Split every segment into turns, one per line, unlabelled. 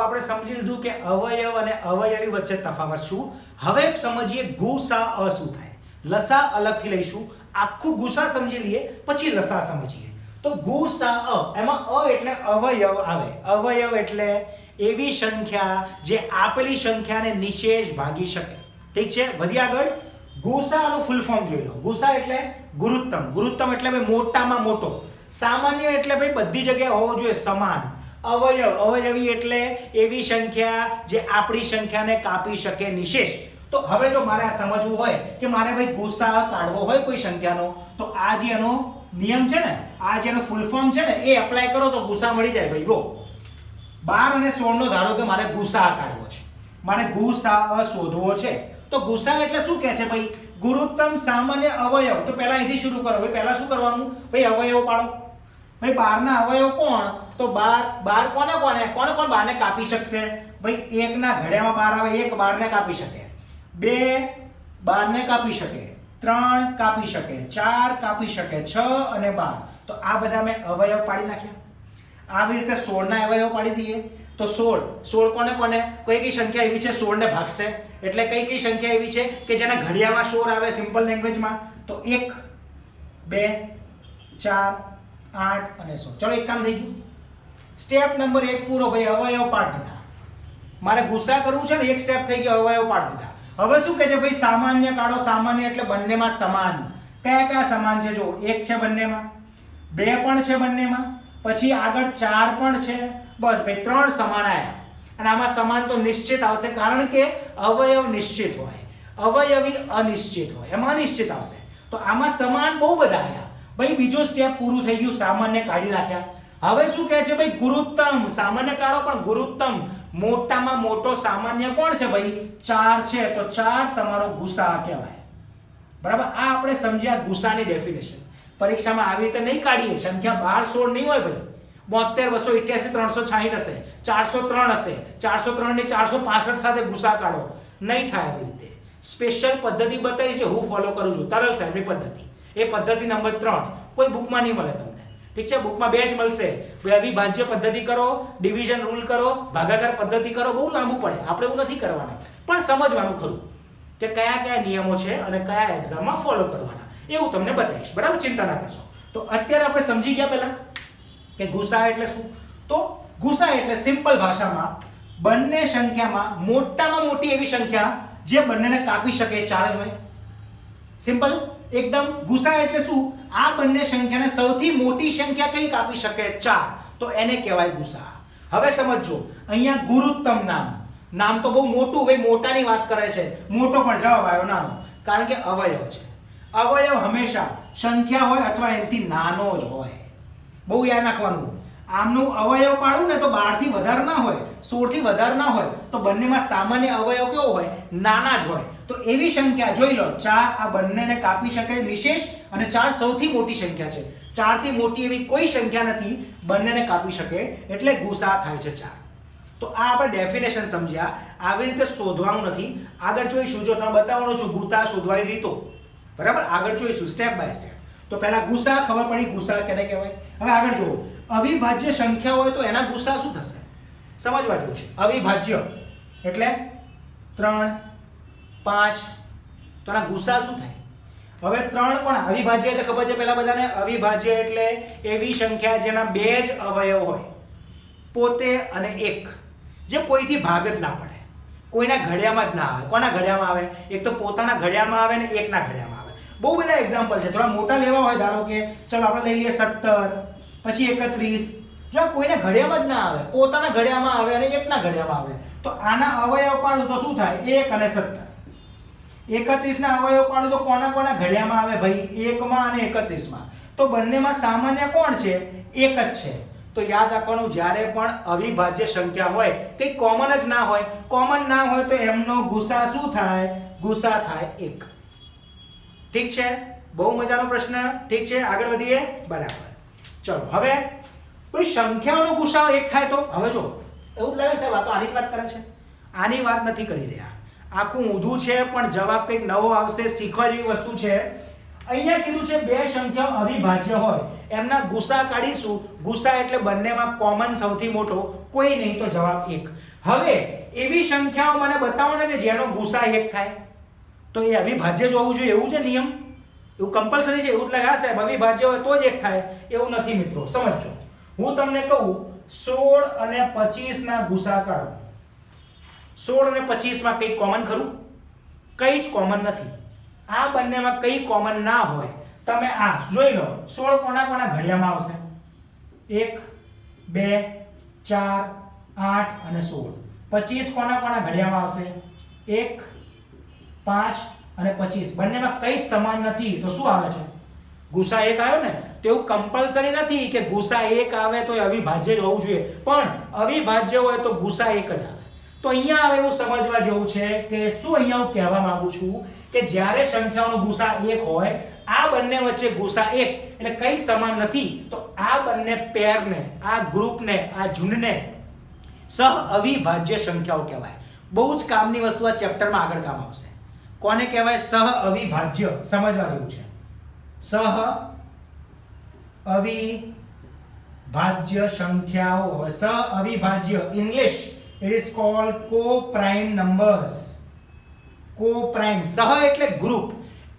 આપણે સમજી લીધું કે અવયવ અને અવયવી વચ્ચે તફાવત શું? હવે સમજીએ ગુસા અ શું થાય. લસા અલગથી લઈશું. આખું ગુસા સમજી લઈએ, પછી લસા સમજીએ. તો ગુસા અ, એમાં અ એટલે અવયવ આવે. અવયવ એટલે એવી સંખ્યા જે આપેલી સંખ્યાને નિશેષ ભાગી શકે. ઠીક છે? વધી આગળ. ગુસાનું ફૂલ ફોર્મ જોઈ લો. ગુસા એટલે ગુરુત્તમ. ગુરુત્તમ એટલે ભાઈ મોટામાં મોટો. સામાન્ય એટલે ભાઈ બધી જગ્યાએ હોવો જોઈએ સમાન. અવયવ. અવયવી એટલે એવી સંખ્યા જે આપણી સંખ્યાને કાપી શકે નિશેષ. તો હવે જો મારે આ સમજવું હોય કે મારે ભાઈ ગુસ્સા કાઢવો હોય કોઈ સંખ્યાનો, તો આ જે એનો નિયમ છે ને, આ જેનો ફૂલ ફોર્મ છે ને, એ એપ્લાય કરો તો ગુસ્સા મળી જાય ભાઈ. ગો બાર અને સોળ નો ધારો કે મારે ગુસા કાઢવો છે. મારે ગુસા શોધવો છે. તો ગુસા એટલે શું કહે છે ભાઈ? ગુરુત્તમ સામાન્ય અવયવ. તો પહેલા અહીંથી શરૂ કરો. ભાઈ પહેલા શું કરવાનું? ભાઈ અવયવ પાડો. ભાઈ બારના અવયવ કોણ? તો બાર બાર કોને કોને? કોને કોણ બારને કાપી શકશે? ભાઈ, એકના ઘડિયામાં બાર આવે, એક બારને કાપી શકે. બે બારને કાપી શકે. ત્રણ કાપી શકે. ચાર કાપી શકે. છ અને બાર. તો આ બધા મેં અવયવ પાડી નાખ્યા. આવી રીતે સોળના અવયવ પાડી દઈએ. તો સોળ. સોળ કોને કોને? કઈ કઈ સંખ્યા એવી છે? સોળને ભાગશે. એટલે કઈ કઈ સંખ્યા એવી છે કે જેના ઘડિયામાં સોળ આવે સિમ્પલ લેંગ્વેજમાં તો એક, બે, ચાર, આઠ અને સો ચલો એક કામ થઈ ગયું. સ્ટેપ નંબર એક પૂરો ભાઈ, અવયવ પાડ દીધા. મારે ગુસ્સા કરવું છે ને, એક સ્ટેપ થઈ ગયો, અવયવ પાડ દીધા. હવે શું કહે છે ભાઈ, સામાન્ય કાઢો સામાન્ય એટલે બંનેમાં સમાન. કયા કયા સમાન છે? જો, એક છે બંનેમાં, બે પણ છે બંનેમાં, પછી આગળ ચાર પણ છે. બસ ભાઈ, ત્રણ સમાન આવ્યા અને આમાં સમાન તો નિશ્ચિત આવશે, કારણ કે અવયવ નિશ્ચિત હોય. અવયવી અનિશ્ચિત હોય. એમાં અનિશ્ચિત આવશે. તો આમાં સમાન બહુ બધા આવ્યા ભાઈ, બીજો સ્ટેપ પૂરું થઈ ગયું, સામાન્ય કાઢી નાખ્યા. હવે શું કહે છે ભાઈ? ગુરુત્તમ. સામાન્ય કાઢો પણ ગુરુત્તમ. મોટામાં મોટો સામાન્ય કોણ છે ભાઈ? ચાર છે. તો ચાર તમારો ગુસા કહેવાય. બરાબર? આ આપણે સમજ્યા ગુસાની ડેફિનેશન પરીક્ષામાં આવી રીતે નહીં કાઢીએ. સંખ્યા બાર સોળ નહીં હોય ભાઈ. બોતેર, બસો ઇઠ્યાસી ત્રણસો છાહીઠ હશે. ચારસો ત્રણ હશે. ચારસો ત્રણ ને ચારસો પાસઠ સાથે ગુસા કાઢો. નહીં થાય આવી રીતે. સ્પેશિયલ પદ્ધતિ બતાવી છે. હું ફોલો કરું છું. તરલ સાહેબની પદ્ધતિ. એ પદ્ધતિ નંબર ત્રણ. કોઈ બુકમાં નહીં મળે તમને ઠીક છે? બુકમાં બે જ મળશે. અવિભાજ્ય પદ્ધતિ કરો ડિવિઝન રૂલ કરો, ભાગાકાર પદ્ધતિ કરો, બહુ લાંબુ પડે. આપણે એવું નથી કરવાના. પણ સમજવાનું ખરું કે કયા કયા નિયમો છે અને કયા એક્ઝામમાં ફોલો કરવાના. એવું તમને બતાવીશ. બરાબર? ચિંતા ના કરશો. તો અત્યારે આપણે સમજી ગયા પહેલા કે ગુસા એટલે શું? તો ગુસા એટલે સિમ્પલ ભાષામાં બંને સંખ્યામાં મોટામાં મોટી એવી સંખ્યા જે બંનેને કાપી શકે ચાર હોય સિમ્પલ એકદમ ગુસા એટલે શું? આ બંને સંખ્યાને સૌથી મોટી સંખ્યા કઈ કાપી શકે? ચાર. તો એને કહેવાય ગુસા. હવે સમજો અહીંયા ગુરુત્તમ નામ. નામ તો બહુ મોટું ભાઈ મોટાની વાત કરે છે. મોટો પણ જવાબ આવ્યો, નાનો. કારણ કે અવયવ છે. અવયવ હંમેશા સંખ્યા હોય અથવા એનાથી નાનો જ હોય. બહુ યાદ રાખવાનું. આમનું અવયવ પાડવું ને તો બારથી વધારે ના હોય, સોળથી વધારે ના હોય, તો બંનેમાં સામાન્ય અવયવ કેવો હોય? નાના જ હોય. તો એવી સંખ્યા જોઈ લો, ચાર આ બંનેને કાપી શકે નિશેષ અને ચાર સૌથી મોટી સંખ્યા છે. ચારથી મોટી એવી કોઈ સંખ્યા નથી, બંનેને કાપી શકે એટલે ગુસા થાય છે ચાર. તો આ આપણે ડેફિનેશન સમજ્યા. આવી રીતે શોધવાનું નથી. આગળ જોઈશું. જો તમે બતાવવાનું છું, ગુતા શોધવાની રીતો. બરાબર? આગળ જોઈશું સ્ટેપ બાય સ્ટેપ તો પહેલા ગુસા, ખબર પડી? ગુસા કેને કહેવાય? હવે આગળ જુઓ. અવિભાજ્ય સંખ્યા હોય તો એના ગુસા શું થશે? સમજવા જેવું છે. અવિભાજ્ય એટલે ત્રણ, પાંચ, તો એના ગુસા શું થાય? હવે ત્રણ પણ અવિભાજ્ય એટલે ખબર છે પેલા બધાને? અવિભાજ્ય એટલે એવી સંખ્યા જેના બે જ અવયવ હોય. પોતે અને એક. જે કોઈથી ભાગ જ ના પડે. કોઈના ઘડિયામાં જ ના આવે. કોના ઘડિયામાં આવે? એક તો પોતાના ઘડિયામાં આવે ને એકના ઘડિયામાં આવે. બહુ બધા એક્ઝામ્પલ છે. થોડા મોટા લેવા હોય ધારો કે, ચલો આપણે લઈ લઈએ સત્તર. પછી એકત્રીસ. જો કોઈને ઘડિયામાં જ ના આવે, પોતાના ઘડિયામાં આવે અને એકના ઘડિયામાં આવે, તો આના અવયવ પાડું તો શું થાય? એક અને સત્તર. એકત્રીસના અવયવ પાડું તો કોના કોના ઘડિયામાં આવે ભાઈ? એકમાં અને એકત્રીસમાં. તો બંનેમાં સામાન્ય કોણ છે? એક જ છે. તો યાદ રાખવાનું, જ્યારે પણ અવિભાજ્ય સંખ્યા હોય, કંઈ કોમન જ ના હોય કોમન ના હોય તો એમનો ગુસા શું થાય? ગુસા થાય એક. ઠીક છે? બહુ મજાનો પ્રશ્ન. ઠીક છે? આગળ વધીએ? બરાબર. ચલો, હવે કોઈ સંખ્યાનો ગુસા એક થાય તો? હવે જો, એવું લાગે સાહેબ, આ તો આની જ વાત કરે છે. આની વાત નથી કરી રહ્યા. આખું ઊંધું છે, પણ જવાબ કંઈક નવો આવશે, શીખવા જેવી વસ્તુ છે. અહીંયા કીધું છે, બે સંખ્યાઓ અવિભાજ્ય હોય. એમના ગુસા કાઢીશું. ગુસા એટલે બંનેમાં કોમન સૌથી મોટો. કોઈ નહીં તો જવાબ એક. હવે, એવી સંખ્યાઓ મને બતાવો ને કે જેનો ગુસા એક થાય. તો એ અવિભાજ્ય જ હોવું જોઈએ, એવું છે નિયમ? એવું કમ્પલસરી છે, એવું જ લાગે હા સાહેબ અવિભાજ્ય હોય તો જ એક થાય. એવું નથી મિત્રો, સમજજો. હું તમને કહું, સોળ અને પચીસ ના ગુસા કાઢો. સોળ અને પચીસમાં કંઈ કોમન ખરું? કંઈ જ કોમન નથી. આ બંનેમાં કંઈ કોમન ના હોય. તમે આ જોઈ લો, સોળ કોના કોના ઘડિયામાં આવશે? એક, બે, ચાર, આઠ અને સોળ. પચીસ કોના કોના ઘડિયામાં આવશે? એક, પાંચ અને પચીસ. બંનેમાં કંઈ જ સમાન નથી. તો શું આવે છે? ગુસા એક આવ્યો ને તેવું કમ્પલસરી નથી કે ગુસા એક આવે તો એ અવિભાજ્ય જ હોવું જોઈએ. પણ અવિભાજ્ય હોય તો ગુસા એક જ આવે. તો અહીંયા આવે એવું સમજવા જેવું છે કે શું અહીંયા હું કહેવા માંગુ છું કે જ્યારે સંખ્યાઓનો ગુસા એક હોય, આ બંને વચ્ચે ગુસા એક, એટલે કંઈ સમાન નથી, તો આ બંને પેરને, આ ગ્રુપને, આ ઝુંડને સહ અવિભાજ્ય સંખ્યાઓ કહેવાય. બહુ જ કામની વસ્તુ આ ચેપ્ટરમાં આગળ કામ આવશે. કોને કહેવાય? સહ અવિભાજ્ય. સમજવા જેવું છે. સહ અવિભાજ્ય સંખ્યાઓ. સહ અવિભાજ્ય English. It is called co prime numbers co prime સહ એટલે ગ્રુપ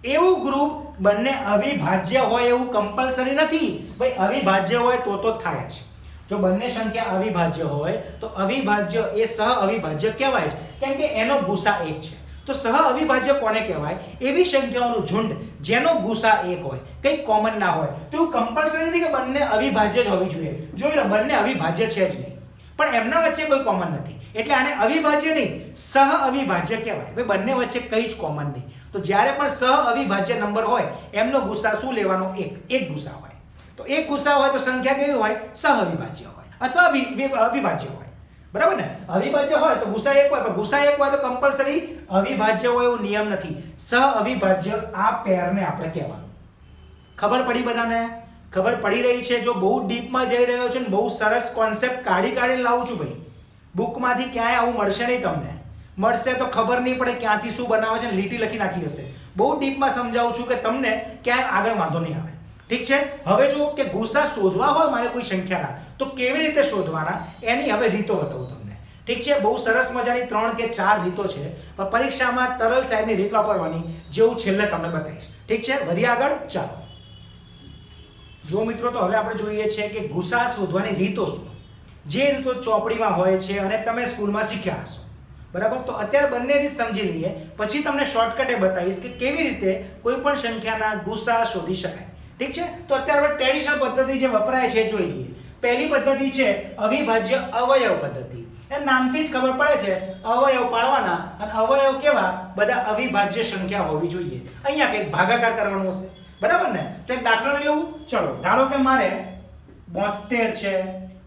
એવું ગ્રુપ બંને અવિભાજ્ય હોય એવું કમ્પલસરી નથી. ભાઈ, અવિભાજ્ય હોય તો તો થાય જ. જો બંને સંખ્યા અવિભાજ્ય હોય, તો અવિભાજ્ય એ સહ અવિભાજ્ય કહેવાય છે. કેમ કે એનો ગુસા એક છે. તો સહ અવિભાજ્ય કોને કહેવાય? એવી સંખ્યાઓનું ઝુંડ જેનો ગુસા એક હોય કંઈક કોમન ના હોય, તો એવું કમ્પલસરી નથી કે બંને અવિભાજ્ય જ હોવી જોઈએ. જોઈ લો, બંને અવિભાજ્ય છે જ નહીં. પણ એમના વચ્ચે કોઈ કોમન નથી. એટલે આને અવિભાજ્ય નહીં, સહ અવિભાજ્ય કહેવાય. ભાઈ, બંને વચ્ચે કંઈ જ કોમન નહીં. તો જ્યારે પણ સહ અવિભાજ્ય નંબર હોય, એમનો ગુસા શું લેવાનો? એક. એક ગુસા હોય. તો એક ગુસા હોય તો સંખ્યા કેવી હોય? સહ અવિભાજ્ય હોય. અથવા અવિભાજ્ય હોય. બરાબર ને? અવિભાજ્ય હોય તો ગુસા એક હોય, પણ ગુસા એક હોય તો કમ્પલસરી અવિભાજ્ય હોય એવું નિયમ નથી. સહ અવિભાજ્ય આ પેરને આપણે કહેવાનું. ખબર પડી બધાને? ખબર પડી રહી છે? જો બહુ ડીપમાં જઈ રહ્યો છે ને, બહુ સરસ કોન્સેપ્ટ કાઢી કાઢીને લાવું છું ભાઈ. બુકમાંથી ક્યાંય આવું મળશે નહીં તમને. મળશે તો ખબર નહીં પડે ક્યાંથી શું બનાવે છે લીટી લખી નાખી હશે. બહુ ડીપમાં સમજાવું છું કે તમને ક્યાંય આગળ વાંધો નહીં આવે. ઠીક છે? હવે જો કે ગુસા શોધવા હોય મારે કોઈ સંખ્યાના, તો કેવી રીતે શોધવાના? એની હવે રીતો બતાવું તમને. ઠીક છે? બહુ સરસ મજાની ત્રણ કે ચાર રીતો છે, પણ પરીક્ષામાં તરલ સાહેબની રીત વાપરવાની, જેવું છેલ્લે તમને બતાવીશ. ઠીક છે? વધી આગળ. ચાલો. જો મિત્રો, તો હવે આપણે જોઈએ છે કે ગુસા શોધવાની રીતો શું? જે રીતો ચોપડીમાં હોય છે અને તમે સ્કૂલમાં શીખ્યા હશો. બરાબર? તો અત્યારે બંને રીત સમજી લઈએ. પછી તમને શોર્ટકટે બતાવીશ કે કેવી રીતે કોઈ પણ સંખ્યાના ગુસા શોધી શકાય. ઠીક છે? તો અત્યારે આપણે ટ્રેડિશનલ પદ્ધતિ જે વપરાય છે જોઈ લઈએ. પહેલી પદ્ધતિ છે અવિભાજ્ય અવયવ પદ્ધતિ. એ નામથી જ ખબર પડે છે અવયવ પાડવાના અને અવયવ કેવા? બધા અવિભાજ્ય સંખ્યા હોવી જોઈએ. અહીંયા કંઈક ભાગાકાર કરવાનું હશે. બરાબર ને? તો એક દાખલો લઈ લઉં. ચલો, ધારો કે મારે બોતેર છે,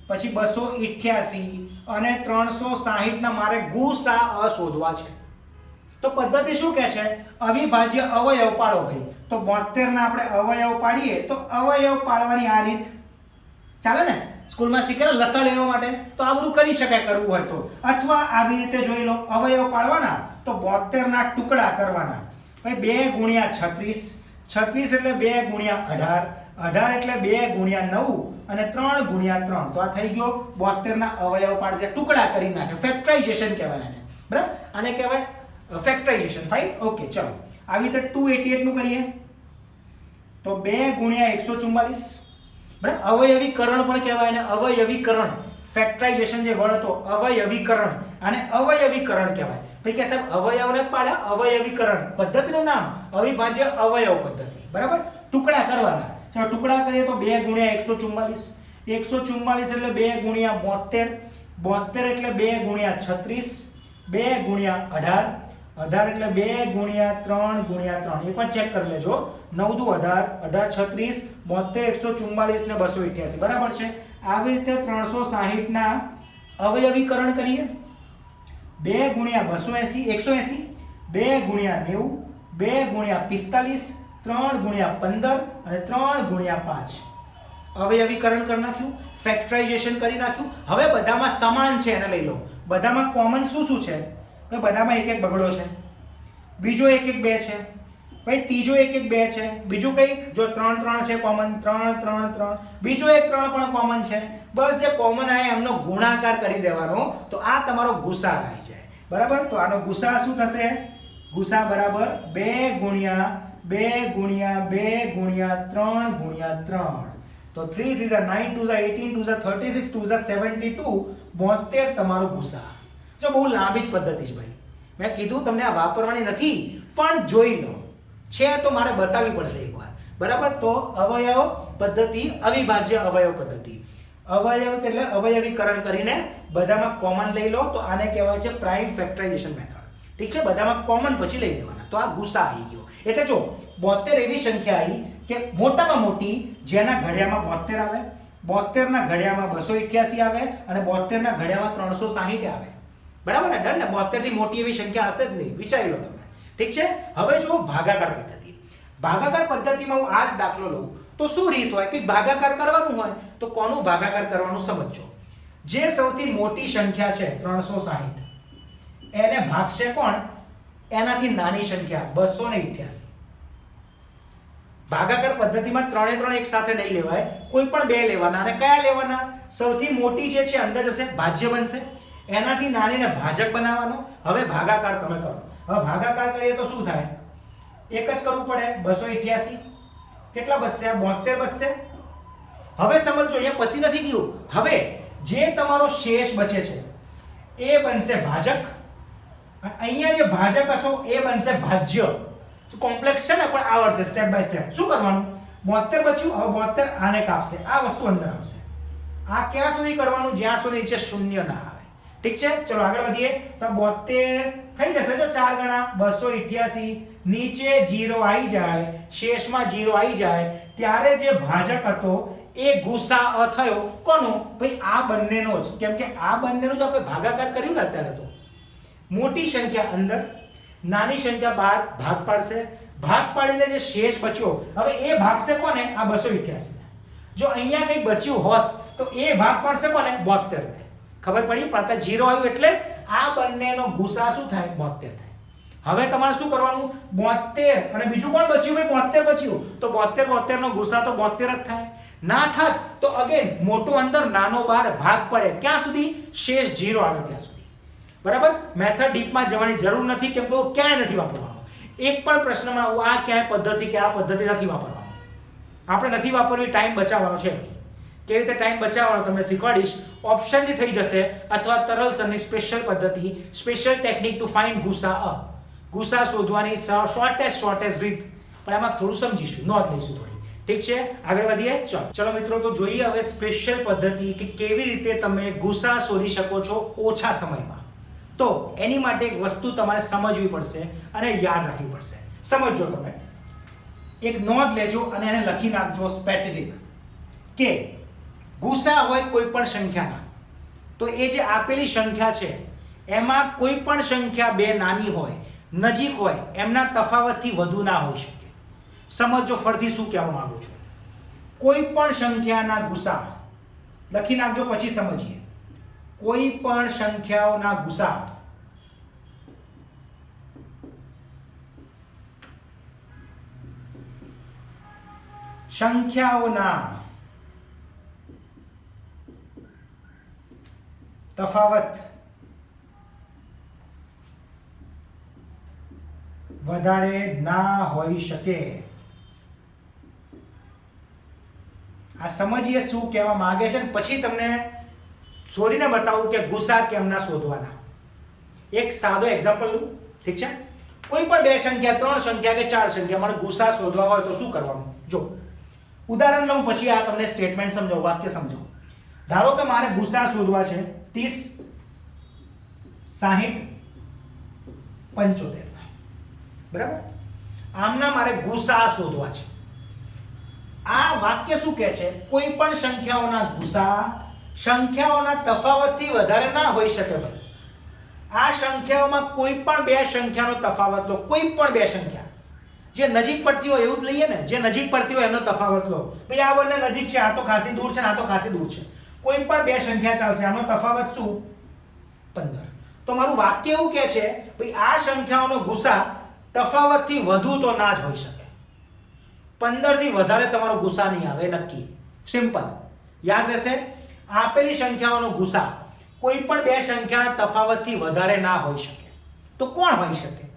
પછી બસો ઇઠ્યાસી અને ત્રણસો સાહીઠના મારે ગુસા અ શોધવા છે. તો પદ્ધતિ શું કહે છે? અવિભાજ્ય અવયવ પાડો ભાઈ. તો બોતેરના આપણે અવયવ પાડીએ તો અવયવ પાડવાની આ રીત. ચાલે ને? સ્કૂલમાં શીખેલા લસા લેવા માટે. તો આ બધું કરી શકાય કરવું હોય તો. અથવા આવી રીતે જોઈ લો, અવયવ પાડવાના તો બોતેરના ટુકડા કરવાના. ભાઈ, બે ગુણ્યા છત્રીસ. છત્રીસ એટલે બે ગુણ્યા અઢાર. અઢાર એટલે બે ગુણ્યા નવ અને ત્રણ ગુણ્યા ત્રણ. તો આ થઈ ગયો બોતેરના અવયવ પાડી ટુકડા કરી નાખે ફેક્ટરાઇઝેશન કહેવાય એને. બરાબર? આને કહેવાય ફેક્ટરાઇઝેશન ફાઇન ઓકે ચલો. આવી રીતે ટુ એટી એટનું કરીએ. તો બે ગુણ્યા એકસો ચુમ્માલીસ બરાબર? અવયવીકરણ પણ કહેવાય ને અવયવીકરણ. ફેક્ટરાઇઝેશન જે વર્ડ હતો, અવયવીકરણ અને અવયવીકરણ કહેવાય. ભાઈ કે સાહેબ, અવયવને પાડ્યા અવયવીકરણ. પદ્ધતિનું નામ, અવિભાજ્ય અવયવ પદ્ધતિ. બરાબર? ટુકડા કરવાના. ચાલો, ટુકડા કરીએ તો બે ગુણ્યા એકસો ચુમ્માલીસ એકસો ચુમ્માલીસ એટલે બે ગુણ્યા બોતેર બોતેર એટલે બે ગુણ્યા છત્રીસ. બે ગુણ્યા અઢાર. અઢાર એટલે બે ગુણ્યા ત્રણ ગુણ્યા ત્રણ. એ પણ ચેક કરી લેજો. નવ દુ અઢાર અઢાર છત્રીસ, બોતેર, એકસો ચુમ્માલીસ ને બસો ઇઠ્યાસી. બરાબર છે? આવી રીતે ત્રણસો સાહીઠના અવયવીકરણ કરીએ. બે ગુણ્યા બસો એસી, એકસો એસી. બે ગુણ્યા નેવું, બે ગુણ્યા પિસ્તાલીસ, ત્રણ ગુણ્યા પંદર અને ત્રણ ગુણ્યા પાંચ. અવયવીકરણ કરી નાખ્યું ફેક્ટરાઇઝેશન કરી નાખ્યું. હવે બધામાં સમાન છે એને લઈ લો. બધામાં કોમન શું શું છે? બધામાં એક એક બગડો છે. બીજો એક એક બે છે. પછી ત્રીજો એક એક બે છે. બીજું કંઈક? જો ત્રણ ત્રણ છે કોમન ત્રણ ત્રણ ત્રણ. બીજો એક ત્રણ પણ કોમન છે. બસ જે કોમન આવે એમનો ગુણાકાર કરી દેવાનો. તો આ તમારો ગુસા આવી જાય બરાબર? તો આનો ગુસા શું થશે? ગુસા બરાબર બે ગુણ્યા બે ગુણ્યા બે ગુણ્યા ત્રણ ગુણ્યા ત્રણ. તો થ્રી થ્રી ઝા નાઇન ટુ ઝા એટીન ટુ ઝા થર્ટી સિક્સ ટુ ઝા સેવન્ટી ટુ બોતેર તમારો ગુસા. જો બહુ લાંબી જ પદ્ધતિ છે ભાઈ. મેં કીધું તમને આ વાપરવાની નથી, પણ જોઈ લો. છે તો મારે બતાવવી પડશે એકવાર બરાબર? તો અવયવ પદ્ધતિ, અવિભાજ્ય અવયવ પદ્ધતિ. અવયવ એટલે અવયવીકરણ કરીને બધામાં કોમન લઈ લો, તો આને કહેવાય છે પ્રાઇમ ફેક્ટરાઇઝેશન મેથડ ઠીક છે? બધામાં કોમન પછી લઈ લેવાના. તો આ ગુસા આવી ગયો. એટલે જો બોતેર એવી સંખ્યા આવી કે મોટામાં મોટી જેના ઘડિયામાં બોતેર આવે, બોતેરના ઘડિયામાં બસો ઇઠ્યાસી આવે અને બોતેરના ઘડિયામાં ત્રણસો સાહીઠ આવે. બરાબર ને? ડન ને? બોતેરથી મોટી એવી સંખ્યા હશે જ નહીં. વિચારી લો તમે. ઠીક છે? હવે જો ભાગાકાર પદ્ધતિ. ભાગાકાર પદ્ધતિમાં હું આ જ દાખલો લઉં. તો શું રીત હોય? કે ભાગાકાર કરવાનું હોય, તો કોનું ભાગાકાર કરવાનું સમજજો. જે સૌથી મોટી સંખ્યા છે, ત્રણસો સાહીઠ. એને ભાગશે કોણ? એનાથી નાની સંખ્યા, બસો ને ઇઠ્યાસી. ભાગાકાર પદ્ધતિમાં ત્રણે ત્રણ એક સાથે નહીં લેવાય. કોઈ પણ બે લેવાના. અને કયા લેવાના? સૌથી મોટી જે છે, અંદર જશે, ભાજ્ય બનશે. એનાથી નાનીને ભાજક બનાવવાનો. હવે ભાગાકાર તમે કરો. હવે ભાગાકાર કરીએ તો શું થાય? એક જ કરવું પડે, બસો ઇઠ્યાસી. કેટલા બચશે? આ બોતેર બચશે? હવે સમજો અહીંયા પતિ નથી ગયું. હવે જે તમારો શેષ બચે છે, એ બનશે ભાજક. અહીંયા જે ભાજક હશો, એ બનશે ભાજ્ય. કોમ્પ્લેક્સ છે ને, પણ આવડશે સ્ટેપ બાય સ્ટેપ શું કરવાનું? બોતેર બચ્યું, હવે બોતેર આને કાપશે. આ વસ્તુ અંદર આવશે. આ ક્યાં સુધી કરવાનું? જ્યાં સુધી છે શૂન્ય ના ઠીક છે? ચલો આગળ વધીએ. તો બોતેર થઈ જશે જો ચાર ગણા. બસો ઇઠ્યાસી. નીચે જીરો આવી જાય. શેષમાં જીરો આવી જાય. ત્યારે જે ભાજક હતો, એ ગુસા અ થયો. કોનો? ભાઈ, આ બંનેનો જ. કેમ કે આ બંનેનો જ આપણે ભાગાકાર કર્યું ને અત્યારે તો. મોટી સંખ્યા અંદર, નાની સંખ્યા બહાર ભાગ પાડશે. ભાગ પાડીને જે શેષ બચ્યો, હવે એ ભાગશે કોને? આ બસો ઇઠ્યાસી જો અહીંયા કંઈ બચ્યું હોત, તો એ ભાગ પાડશે કોને? બોતેર ને ખબર પડી? પાછા જીરો આવ્યું એટલે આ બંનેનો ગુસા શું થાય? બોતેર થાય. હવે તમારે શું કરવાનું? બોતેર. અને બીજું કોણ બચ્યું? ભાઈ, બોતેર બચ્યું. તો બોતેર બોતેર નો ગુસા તો બોતેર જ થાય. ના થાત, તો અગેન મોટો અંદર નાનો બાર ભાગ પડે. ક્યાં સુધી? શેષ જીરો આવે ત્યાં સુધી. બરાબર? મેથડ ડીપમાં જવાની જરૂર નથી કેમ કે ક્યાંય નથી વાપરવાનો. એક પણ પ્રશ્નમાં આ ક્યાંય પદ્ધતિ કે આ પદ્ધતિ નથી વાપરવાનો. આપણે નથી વાપરવી ટાઈમ બચાવવાનો છે. કેવી રીતે ટાઈમ બચાવવાનો તમને શીખવાડીશ ઓપ્શનથી થઈ જશે અથવા તરલ સરની સ્પેશિયલ પદ્ધતિ સ્પેશિયલ ટેકનિક ટુ ફાઇન્ડ ગુસા અ. ગુસા શોધવાની શોર્ટેસ્ટ શોર્ટેસ્ટ રીત. પણ એમાં થોડું સમજીશું નોંધ લઈશું થોડી. ઠીક છે? આગળ વધીએ? ચલો. ચલો મિત્રો, તો જોઈએ હવે સ્પેશિયલ પદ્ધતિ કે કેવી રીતે તમે ગુસા શોધી શકો છો ઓછા સમયમાં. તો એની માટે એક વસ્તુ તમારે સમજવી પડશે અને યાદ રાખવી પડશે. સમજજો તમે. એક નોંધ લેજો અને એને લખી નાખજો સ્પેસિફિક કે ગુસા હોય કોઈ પણ સંખ્યાના. તો એ જે આપેલી સંખ્યા છે, એમાં કોઈ પણ સંખ્યા બે નાની હોય, નજીક હોય, એમના તફાવતથી વધુ ના હોઈ શકે. સમજો ફરથી શું કહેવા માંગુ છું. કોઈ પણ સંખ્યાના ગુસા લખી નાખજો પછી સમજીએ. કોઈ પણ સંખ્યાઓના ગુસા સંખ્યાઓના તફાવત. વધારે ના હોઈ શકે. આ સમજીએ શું કહેવા માંગે છે પછી તમને શોધીને બતાવું કે ગુસા કેમ ના શોધવાના. એક સાદો એક્ઝામ્પલ ઠીક છે? કોઈ પણ બે સંખ્યા, ત્રણ સંખ્યા કે ચાર સંખ્યા, મારે ગુસા શોધવા હોય તો શું કરવાનું? જો, ઉદાહરણ લઉં, પછી આ તમને સ્ટેટમેન્ટ સમજાવું, વાક્ય સમજાવું. ધારો કે મારે ગુસા શોધવા છે. ત્રીસ સાહીઠ પંચોતેર બરાબર આમના મારે ગુસા શોધવા છે આ વાક્ય શું કહે છે કોઈ પણ સંખ્યાઓના ગુસા સંખ્યાઓના તફાવતથી વધારે ના હોઈ શકે ભાઈ આ સંખ્યાઓમાં કોઈ પણ બે સંખ્યાનો તફાવત લો કોઈ પણ બે સંખ્યા જે નજીક પડતી હોય એવું જ લઈએ ને જે નજીક પડતી હોય એનો તફાવત લો ભાઈ આ બંને નજીક છે આ તો ખાસી દૂર છે આ તો ખાસી દૂર છે કોઈ પણ બે સંખ્યા ચાલશે. આનો તફાવત શું? પંદર. તો મારું વાક્ય એવું કહે છે, ભાઈ, આ સંખ્યાઓનો ગુસા તફાવતથી વધુ તો ના જ હોઈ શકે. પંદરથી વધારે તમારો ગુસા નહીં આવે નક્કી. સિમ્પલ યાદ રહેશે, આપેલી સંખ્યાઓનો ગુસા કોઈ પણ બે સંખ્યાના તફાવતથી વધારે ના હોઈ શકે. તો કોણ હોઈ શકે?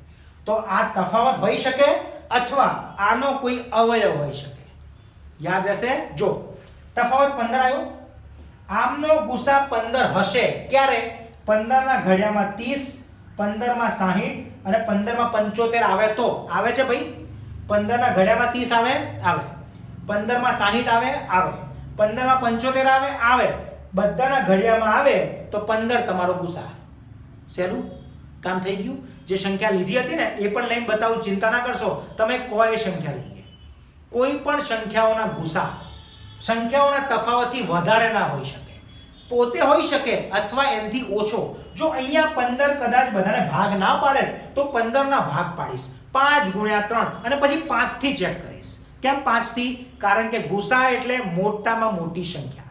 તો આ તફાવત હોઈ શકે અથવા આનો કોઈ અવયવ હોઈ શકે. યાદ રહેશે? જો. તફાવત પંદર આવ્યો. આમનો ગુસા પંદર હશે. ક્યારે? પંદરના ઘડિયામાં ત્રીસ, પંદરમાં સાહીઠ અને પંદરમાં પંચોતેર આવે તો. આવે છે ભાઈ? પંદરના ઘડિયામાં ત્રીસ આવે? આવે. પંદરમાં સાહીઠ આવે? આવે. પંદરમાં પંચોતેર આવે? આવે. બધાના ઘડિયામાં આવે તો પંદર તમારો ગુસા સહેલું? કામ થઈ ગયું? જે સંખ્યા લીધી હતી ને, એ પણ લઈને બતાવું, ચિંતા ના કરશો. તમે કોઈ સંખ્યા લઈએ. કોઈ પણ સંખ્યાઓના ગુસા સંખ્યાઓના તફાવતથી વધારે ના હોઈ શકે. પોતે હોઈ શકે અથવા એનથી ઓછો. જો અહીંયા પંદર કદાચ બધાને ભાગ ના પાડે, તો પંદરના ભાગ પાડીશ. પાંચ ગુણ્યા ત્રણ અને પછી પાંચથી ચેક કરીશ. કેમ પાંચથી? કારણ કે ગુસા એટલે મોટામાં મોટી સંખ્યા.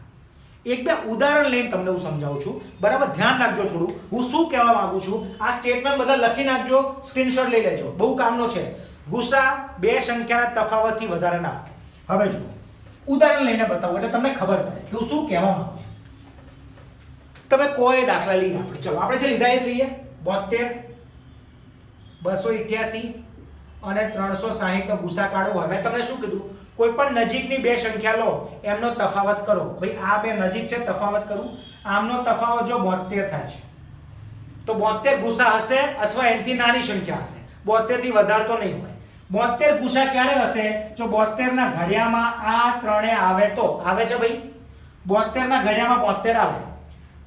એક બે ઉદાહરણ લઈને તમને હું સમજાવું છું. બરાબર? ધ્યાન રાખજો થોડું. હું શું કહેવા માંગુ છું? આ સ્ટેટમેન્ટ બધા લખી નાખજો સ્ક્રીનશોટ લઈ લેજો. બહુ કામનો છે. ગુસા બે સંખ્યાના તફાવતથી વધારે ના. આવે. હવે જુઓ. ઉદાહરણ લઈને બતાવું એટલે તમને ખબર પડે કે હું શું કહેવા માંગુ છું. તમે કોઈ દાખલા લઈએ આપણે. ચલો, આપણે જે લીધા એ લઈએ. બોતેર બસો ઇઠ્યાસી અને ત્રણસો સાહીઠનો ગુસા કાઢવો હોય મેં તમને શું કીધું? કોઈ પણ નજીકની બે સંખ્યા લો, એમનો તફાવત કરો. ભાઈ, આ બે નજીક છે, તફાવત કરું. આમનો તફાવત જો બોતેર થાય છે, તો બોતેર ગુસા હશે અથવા એનથી નાની સંખ્યા હશે. બોતેરથી વધારતો નહીં હોય. બોતેર ગુસા ક્યારે હશે? જો બોતેર ના ઘડિયામાં આ ત્રણે આવે તો? આવે છે ભાઈ? બોતેર ના ઘડિયામાં બોતેર આવે.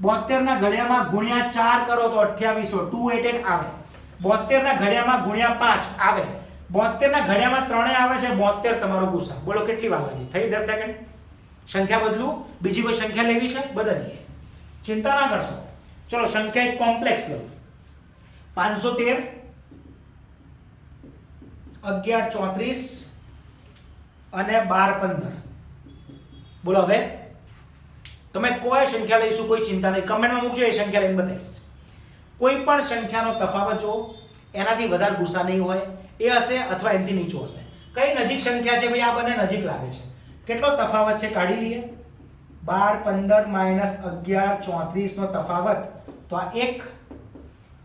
બોતેર ના ઘડિયામાં ગુણ્યા ચાર કરો તો અઠ્યાવીસો, ટુ એટ એટ આવે. બોતેર ના ઘડિયામાં ગુણ્યા પાંચ આવે. બોતેર ના ઘડિયામાં ત્રણે આવે છે બોતેર તમારો ગુસા. બોલો, કેટલી વાર લાગી? થઈ દસ સેકન્ડ? સંખ્યા બદલું. બીજી કોઈ સંખ્યા લેવી છે? બદલીએ. ચિંતા ના કરશો. ચલો, સંખ્યા એક કોમ્પ્લેક્સ લો. પાંચસો તેર અગિયાર ચોત્રીસ અને બાર પંદર. બોલો હવે. તમે કોઈ સંખ્યા લઈશું, કોઈ ચિંતા નહીં. કમેન્ટમાં મૂકજો, એ સંખ્યા લઈને બતાવીશ. કોઈ પણ સંખ્યાનો તફાવત જો એનાથી વધારે ગુસ્સા નહીં હોય. એ હશે અથવા એનાથી નીચો હશે. કઈ નજીક સંખ્યા છે ભાઈ? આ બંને નજીક લાગે છે. કેટલો તફાવત છે કાઢી લઈએ? બાર, પંદર, માઇનસ અગિયાર ચોત્રીસ નો તફાવત. તો આ એક.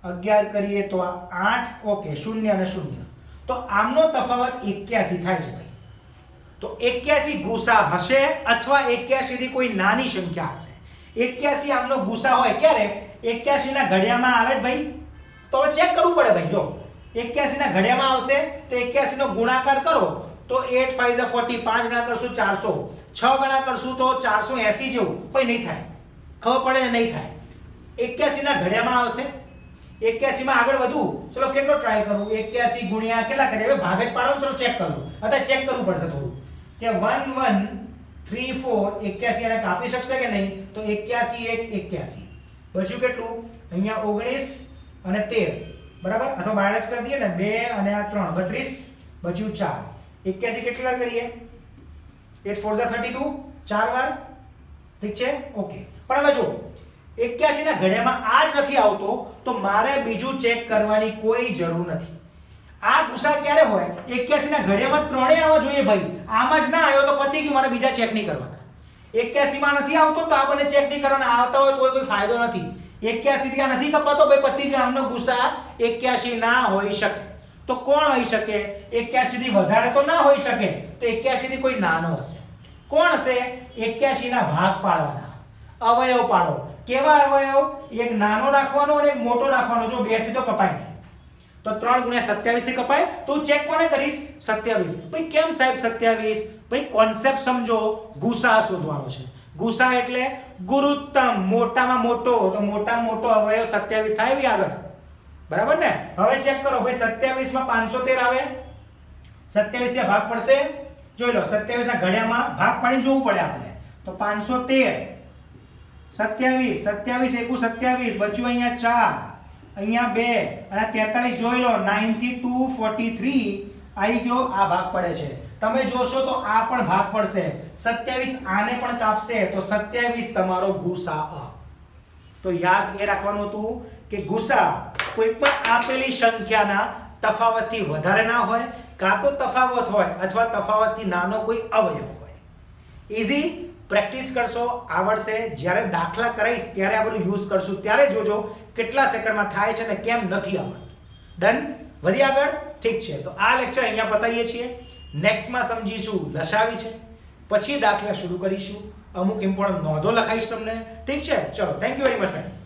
અગિયાર કરીએ તો આ આઠ. ઓકે, શૂન્ય અને શૂન્ય. તો આમનો તફાવત એક્યાસી થાય છે ભાઈ. તો એક્યાસી ગુસા હશે અથવા એક્યાસી થી કોઈ નાની સંખ્યા હશે? એક્યાસી આમનો ગુસા હોય ક્યારે? એક્યાસી ના ઘડિયામાં આવે ભાઈ. તો હવે ચેક કરવું પડે ભાઈ, જો. એક્યાસી ના ઘડિયામાં આવશે તો એક્યાસી નો ગુણાકાર કરો. તો એટ ફાઈવ ઝા ફોર્ટી પાંચ ગણા કરશું ચારસો. છ ગણા કરશું તો ચારસો એસી જેવું. પણ નહીં થાય. ખબર પડે નહીં થાય. એક્યાસી ના ઘડિયામાં આવશે. એક્યાસી માં આગળ વધુ, ચલો કેટલો ટ્રાય કરું? એક્યાસી ગુણ્યા કેટલા કરીએ? હવે ભાગ જ પાડો ચલો ચેક કરું અત્યારે ચેક કરવું પડશે થોડું. કે વન વન થ્રી ફોર એક્યાસી એને કાપી શકશે કે નહીં? તો એક્યાસી એક, એક્યાસી. બચ્યું કેટલું? અહીંયા ઓગણીસ અને તેર. બરાબર? અથવા બાયડ જ કરી દઈએ ને બે અને આ ત્રણ. બત્રીસ. બચ્યું ચાર. એક્યાસી કેટલી કરીએ? એટ ફોર ઝા થર્ટી ટુ ચાર વાર. ઠીક છે? ઓકે. પણ હવે જો એક્યાસી ના ઘડિયામાં આ જ નથી આવતો, તો મારે બીજું ચેક કરવાની કોઈ જરૂર નથી. આ ગુસા ક્યારે હોય? એક્યાસી ના ઘડિયામાં ત્રણેય આવવા જોઈએ ભાઈ. આમાં જ ના આવ્યો તો પતી ગયું, મારે બીજા ચેક નહીં કરવાના. એક્યાસી માં નથી આવતો તો આપણને ચેક નહીં કરવાના. આવતા હોય તો કોઈ ફાયદો નથી. એક્યાસી થી આ નથી કપાતો ભાઈ, પતી ગયો આમનો ગુસા એક્યાસી ના હોઈ શકે. તો કોણ હોઈ શકે? એક્યાસી થી વધારે તો ના હોઈ શકે. તો એક્યાસી થી કોઈ નાનો હશે. કોણ હશે? એક્યાસી ના ભાગ પાડવાના અવયવ પાડો. કેવા અવયવ? એક નાનો રાખવાનો અને એક મોટો રાખવાનો. જો બેથી તો કપાય નહીં. તો ત્રણ ગુણ્યા સત્યાવીસથી કપાય. તો ચેક કોને કરીશ? સત્યાવીસ. ભાઈ, કેમ સાહેબ સત્યાવીસ? ભાઈ કોન્સેપ્ટ સમજો. ગુસા શોધવાનો છે. ગુસા એટલે ગુરુત્તમ, મોટામાં મોટો. તો મોટામાં મોટો અવયવ સત્યાવીસ થાય બી આગળ. બરાબર ને? હવે ચેક કરો. ભાઈ સત્યાવીસમાં પાંચસો તેર આવે. સત્યાવીસથી ભાગ પડશે. જોઈ લો સત્યાવીસ ના ઘડિયામાં ભાગ પાડીને જોવું પડે આપણે. તો પાંચસો તેર સત્યાવીસ સત્યાવીસ, એકુ સત્યાવીસ, બચ્યું અહીંયા ચાર, અહીંયા બે, અને તેતાલીસ જોઈ લો નાઇનથી ટુ, ફોર્ટી થ્રી આવી ગયો, આ ભાગ પડે છે. તમે જોશો તો આ પણ ભાગ પડશે. સત્યાવીસ આને પણ કાપશે, તો સત્યાવીસ તમારો ગુસા તો યાદ એ રાખવાનું હતું કે ગુસા કોઈ પણ આપેલી સંખ્યાના તફાવતથી વધારે ના હોય, કાં તો તફાવત હોય, અથવા તફાવતથી નાનો કોઈ અવયવ હોય. ઇઝી પ્રેક્ટિસ કરશો, આવડશે, જ્યારે દાખલા કરાઈશ ત્યારે આ યુઝ કરશું. ત્યારે જોજો કેટલા સેકન્ડમાં થાય છે ને કેમ નથી આવડતું. ડન? વધી આગળ? ઠીક છે. તો આ લેક્ચર અહીંયા પતાવીએ છીએ. નેક્સ્ટમાં સમજીશું લસાવી છે. પછી દાખલા શરૂ કરીશું. અમુક ઇમ્પોર્ટન્ટ નોંધો લખાઈશ તમને. ઠીક છે? ચલો thank you very much friend